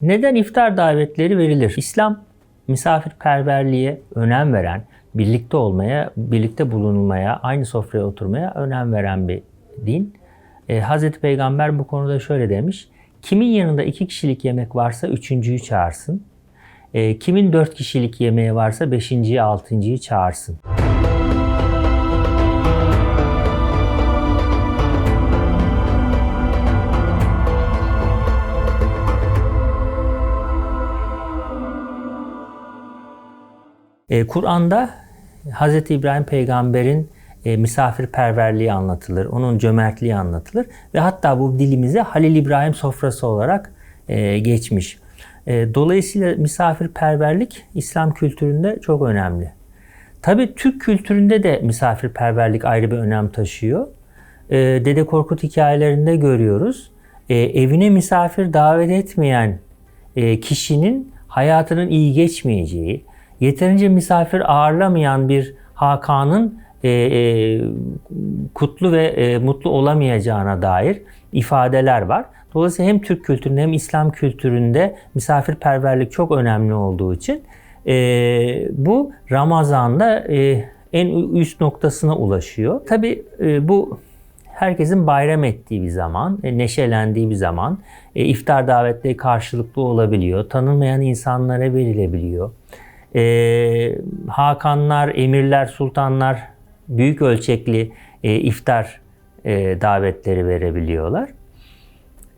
Neden iftar davetleri verilir? İslam misafirperverliğe önem veren, birlikte olmaya, birlikte bulunmaya, aynı sofraya oturmaya önem veren bir din. Ee, Hazreti Peygamber bu konuda şöyle demiş. Kimin yanında iki kişilik yemek varsa üçüncüyü çağırsın. Ee, kimin dört kişilik yemeği varsa beşinciyi, altıncıyı çağırsın. Ee, Kur'an'da Hz. İbrahim peygamberin e, misafirperverliği anlatılır, onun cömertliği anlatılır ve hatta bu dilimize Halil İbrahim sofrası olarak e, geçmiş. E, dolayısıyla misafirperverlik İslam kültüründe çok önemli. Tabi Türk kültüründe de misafirperverlik ayrı bir önem taşıyor. E, Dede Korkut hikayelerinde görüyoruz. E, evine misafir davet etmeyen e, kişinin hayatının iyi geçmeyeceği, yeterince misafir ağırlamayan bir Hakan'ın e, e, kutlu ve e, mutlu olamayacağına dair ifadeler var. Dolayısıyla hem Türk kültüründe hem İslam kültüründe misafirperverlik çok önemli olduğu için e, bu Ramazan'da e, en üst noktasına ulaşıyor. Tabi e, bu herkesin bayram ettiği bir zaman, e, neşelendiği bir zaman, e, iftar davetleri karşılıklı olabiliyor, tanınmayan insanlara verilebiliyor. E, hakanlar, emirler, sultanlar büyük ölçekli e, iftar e, davetleri verebiliyorlar.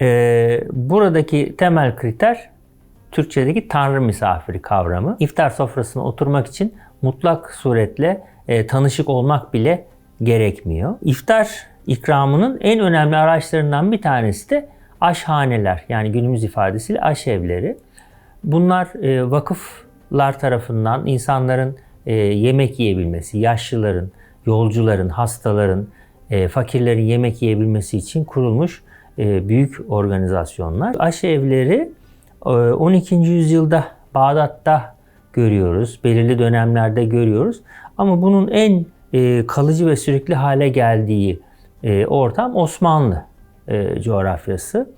E, buradaki temel kriter Türkçedeki tanrı misafiri kavramı. İftar sofrasına oturmak için mutlak suretle e, tanışık olmak bile gerekmiyor. İftar ikramının en önemli araçlarından bir tanesi de aşhaneler yani günümüz ifadesiyle aşevleri. Bunlar e, vakıflar tarafından insanların e, yemek yiyebilmesi, yaşlıların, yolcuların, hastaların, e, fakirlerin yemek yiyebilmesi için kurulmuş e, büyük organizasyonlar. Aşevleri e, 12. yüzyılda Bağdat'ta görüyoruz, belirli dönemlerde görüyoruz. Ama bunun en e, kalıcı ve sürekli hale geldiği e, ortam Osmanlı e, coğrafyası.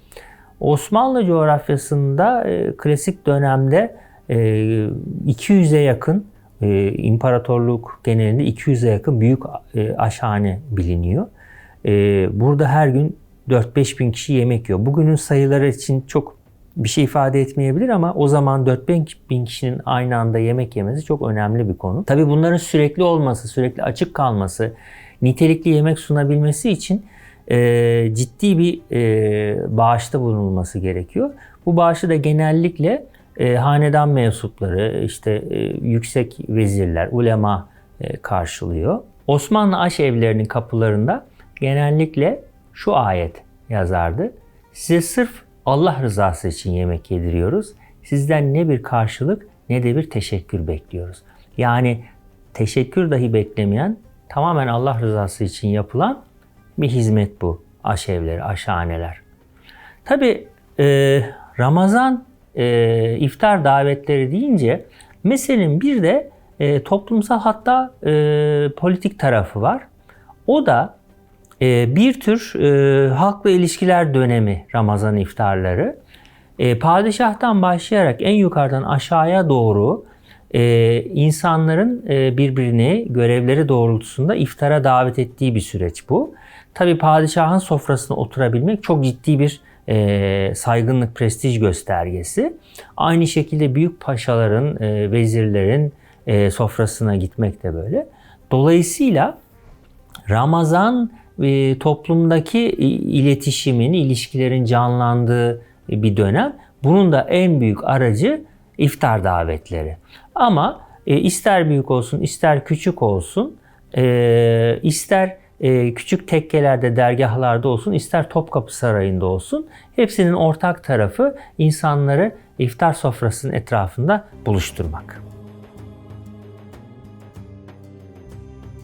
Osmanlı coğrafyasında e, klasik dönemde 200'e yakın e, imparatorluk genelinde 200'e yakın büyük e, aşhane biliniyor. E, burada her gün 4-5 bin kişi yemek yiyor. Bugünün sayıları için çok bir şey ifade etmeyebilir ama o zaman 4-5 bin kişinin aynı anda yemek yemesi çok önemli bir konu. Tabii bunların sürekli olması, sürekli açık kalması, nitelikli yemek sunabilmesi için e, ciddi bir e, bağışta bulunulması gerekiyor. Bu bağışı da genellikle e, hanedan mensupları, işte e, yüksek vezirler, ulema e, karşılıyor. Osmanlı aşevlerinin kapılarında genellikle şu ayet yazardı. Size sırf Allah rızası için yemek yediriyoruz. Sizden ne bir karşılık ne de bir teşekkür bekliyoruz. Yani teşekkür dahi beklemeyen tamamen Allah rızası için yapılan bir hizmet bu. Aşevleri, aşhaneler. Tabi e, Ramazan e, iftar davetleri deyince meselenin bir de e, toplumsal hatta e, politik tarafı var. O da e, bir tür e, halkla ilişkiler dönemi Ramazan iftarları. E, padişahtan başlayarak en yukarıdan aşağıya doğru e, insanların e, birbirini görevleri doğrultusunda iftara davet ettiği bir süreç bu. Tabi padişahın sofrasına oturabilmek çok ciddi bir e, saygınlık, prestij göstergesi. Aynı şekilde büyük paşaların, e, vezirlerin e, sofrasına gitmek de böyle. Dolayısıyla Ramazan e, toplumdaki iletişimin, ilişkilerin canlandığı bir dönem. Bunun da en büyük aracı iftar davetleri. Ama e, ister büyük olsun, ister küçük olsun, e, ister e, küçük tekkelerde, dergahlarda olsun, ister Topkapı Sarayı'nda olsun, hepsinin ortak tarafı insanları iftar sofrasının etrafında buluşturmak.